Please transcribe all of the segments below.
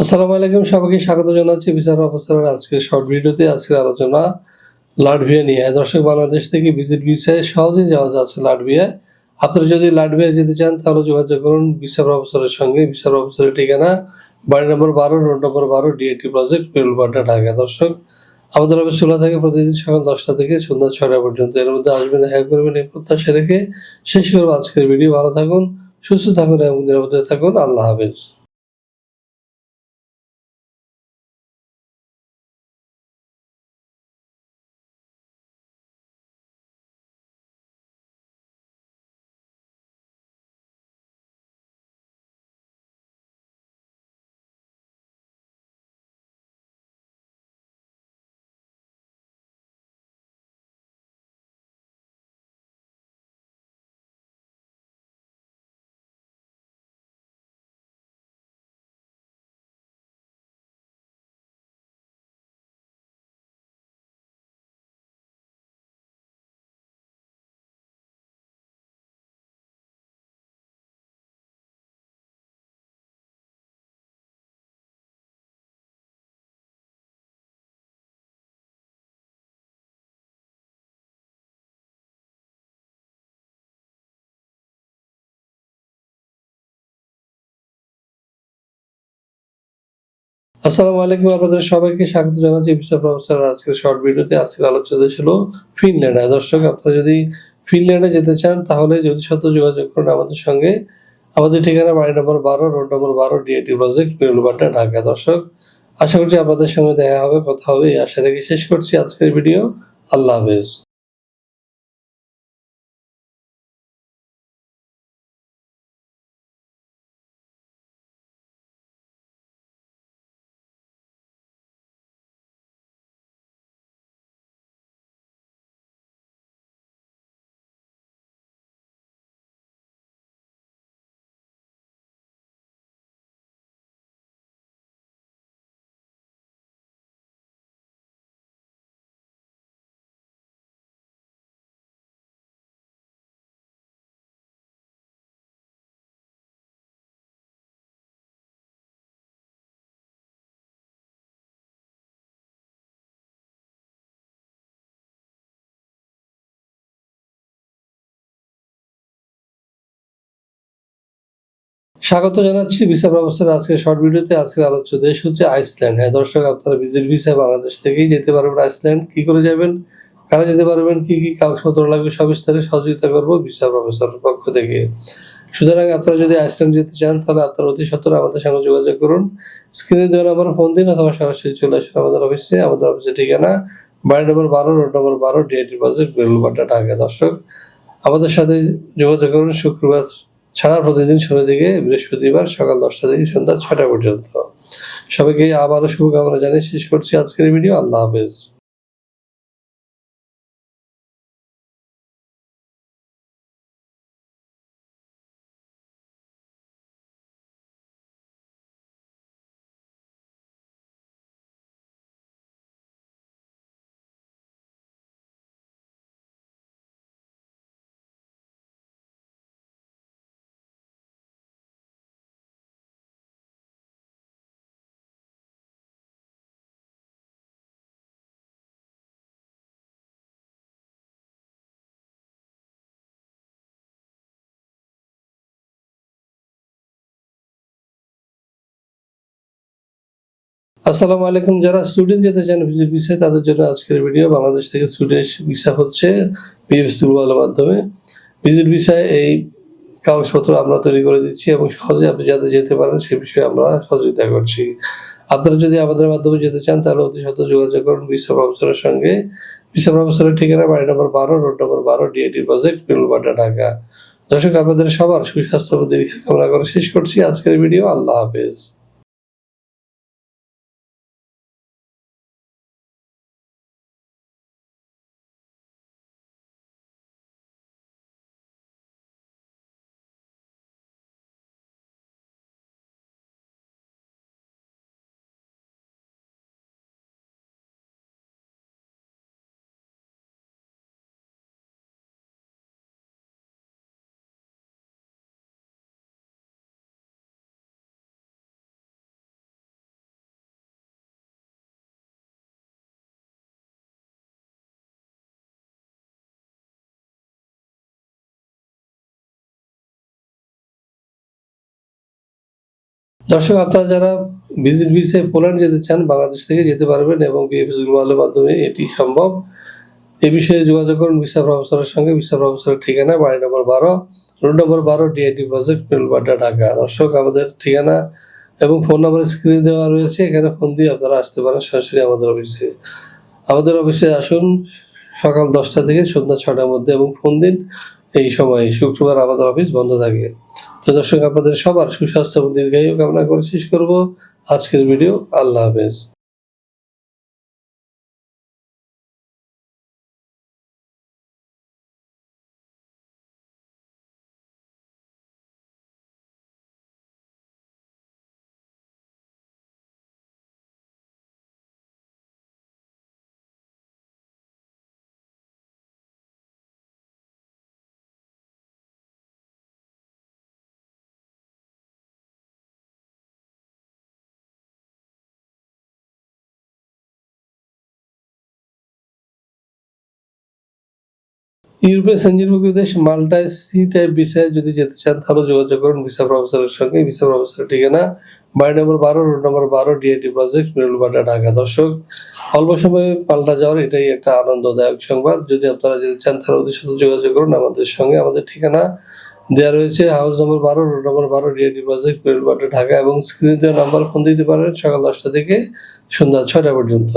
আসসালামু আলাইকুম, সবাইকে স্বাগত জানাচ্ছি বিচার অফিসারের আজকের শর্ট ভিডিওতে। আজকের আলোচনা লাটভিয়া নিয়ে। দর্শক, বাংলাদেশ থেকে ভিজিট ভিসায় সহজেই যাওয়া যাচ্ছে লাটভিয়ায় আপনারা যদি লাটভিয়া যেতে চান, তাহলে যোগাযোগ করুন বিচার অফিসারের সঙ্গে। বিচার অফিসারের ঠিকানা বাড়ি নম্বর বারো, রোড নম্বর বারো, ডিএটি প্রজেক্ট পেরুলপাড্ডা ঢাকা। দর্শক, আমাদের অফিস খোলা থাকে প্রতিদিন সকাল দশটা থেকে সন্ধ্যা ছয়টা পর্যন্ত। এর মধ্যে আসবেন, দেখা করবেন, এই প্রত্যাশা রেখে শেষ করব আজকের ভিডিও। ভালো থাকুন, সুস্থ থাকুন এবং নিরাপদে থাকুন। আল্লাহ হাফেজ। আসসালামু আলাইকুম, আপনাদের সবাইকে স্বাগত জানাচ্ছি। ভিসা প্রফেসর আজকের শর্ট ভিডিওতে আজকের আলোচনা ছিল ফিনল্যান্ডে। দর্শক, আপনারা যদি ফিনল্যান্ডে যেতে চান, তাহলে যদি সত্য যোগাযোগ করুন আমাদের সঙ্গে। আমাদের ঠিকানা বাড়ি নম্বর বারো, রোড নম্বর বারো, ডিএটি প্রজেক্ট পেরুলবাড্ডা ঢাকা। দর্শক, আশা করছি আপনাদের সঙ্গে দেখা হবে, কথা হবে, এই আশা রেখে শেষ করছি আজকের ভিডিও। আল্লাহ হাফেজ। স্বাগত জানাচ্ছি ভিসা ব্যবস্থার আজকে শর্ট ভিডিওতে। আজকের আলোচ্য দেশ হচ্ছে আইসল্যান্ড। হ্যাঁ দর্শক, আপনারা ভিজিট ভিসা বাংলাদেশ থেকেই যেতে পারবেন আইসল্যান্ড। কি করে যাবেন? কারা যেতে পারবেন? কি কি কাগজপত্র লাগবে? সব স্তরে সহযোগিতা করব ভিসা প্রফেসরের পক্ষ থেকে। সুতরাং আপনারা যদি আইসল্যান্ড যেতে চান, তাহলে আপনারা অতি সত্তর আমাদের সঙ্গে যোগাযোগ করুন। স্ক্রিনে দেওয়া নাম্বার ফোন দিন, অথবা সরাসরি চলে আসুন আমাদের অফিসে। আমাদের অফিসের ঠিকানা বাড়ি নম্বর বারো, রোড নম্বর বারো ডিআইটি প্রজেক্ট বেরুলবাড্ডা ঢাকা। দর্শক, আমাদের সাথে যোগাযোগ করুন। শুক্রবার ছাড়া প্রতিদিন শনি থেকে বৃহস্পতিবার সকাল দশটা থেকে সন্ধ্যা ছটা পর্যন্ত। সবাইকে আবারও শুভকামনা জানিয়ে শেষ করছি আজকের ভিডিও। আল্লাহ হাফেজ। আসসালামু আলাইকুম। যারা স্টুডেন্ট যেতে চান, ভিজিট ভিসা তাদের জন্য আজকের ভিডিও বাংলাদেশ থেকে স্টুডেন্ট ভিসা হচ্ছে বিএফসি গ্লোবালের মাধ্যমে। ভিজিট ভিসায় এই কাগজপত্র আমরা তৈরি করে দিচ্ছি এবং সহজে আপনি যাতে যেতে পারেন, সে বিষয়ে আমরা সহযোগিতা করছি। আপনারা যদি আমাদের মাধ্যমে যেতে চান, তাহলে অতি সত্য যোগাযোগ করুন ভিসা প্রফেসরের সঙ্গে। ভিসা প্রফেসরের ঠিকানা বাড়ি নম্বর বারো, রোড নম্বর বারো ডিএটি প্রজেক্ট বেলুবাড্ডা ঢাকা। দর্শক, আপনাদের সবার সুস্বাস্থ্য দীর্ঘ কামনা করে শেষ করছি। আজকের ভিডিও আল্লাহ হাফেজ। দর্শক, আপনারা যারা ভিজিট ভিসায় পোল্যান্ড যেতে চান, বাংলাদেশ থেকে যেতে পারবেন এবং বিএফএস গ্লোবালের মাধ্যমে এটি সম্ভব। এ বিষয়ে যোগাযোগ করুন ভিসা প্রফেসরের সঙ্গে। ভিসা প্রফেসরের ঠিকানা বাড়ি নম্বর বারো, রোড নম্বর বারো ডিআইটি প্রজেক্ট বেলবাড্ডা ঢাকা। দর্শক, আমাদের ঠিকানা এবং ফোন নাম্বার স্ক্রিনে দেওয়া রয়েছে। এখানে ফোন দিয়ে আপনারা আসতে পারেন সরাসরি আমাদের অফিসে। আমাদের অফিসে আসুন সকাল দশটা থেকে সন্ধ্যা ছটার মধ্যে এবং ফোন দিন এই সময় শুক্রবার আমাদের অফিস বন্ধ থাকে। তো দর্শক, আপনাদের সবার সুস্বাস্থ্য এবং দীর্ঘায়ু কামনা করে শেষ করব। আজকের ভিডিও, আল্লাহ হাফেজ। ইউরোপের সেঞ্জিনভুক্ত দেশ মাল্টায় সি টাইপ ভিসায় যদি যেতে চান, তাহলে যোগাযোগ করুন ভিসা প্রফেসরের সঙ্গে। ভিসা প্রফেসরের ঠিকানা বাড়ি নম্বর বারো, রোড নম্বর বারো, ডিআইটি প্রজেক্ট মিরুলবাটা ঢাকা। দর্শক, অল্প সময়ে পাল্টা যাওয়ার এটাই একটা আনন্দদায়ক সংবাদ। যদি আপনারা যেতে চান, তাহলে ওদের সাথে যোগাযোগ করুন। আমাদের সঙ্গে আমাদের ঠিকানা দেওয়া রয়েছে হাউস নম্বর বারো, রোড নম্বর বারো, ডিআইটি প্রজেক্ট মিরুলবাটা ঢাকা। এবং স্ক্রিনে দেওয়া নাম্বার ফোন দিতে পারেন সকাল দশটা থেকে সন্ধ্যা ছয়টা পর্যন্ত।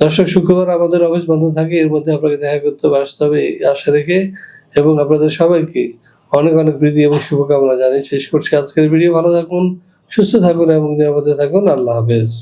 দর্শক, শুক্রবার আমাদের অফিস বন্ধ থাকে, এর মধ্যে আপনাকে দেখা করতে হবে, আসতে হবে আশা রেখে এবং আপনাদের সবাইকে অনেক অনেক প্রীতি এবং শুভকামনা জানিয়ে শেষ করছি আজকের ভিডিও। ভালো থাকুন, সুস্থ থাকুন এবং নিরাপদে থাকুন। আল্লাহ হাফেজ।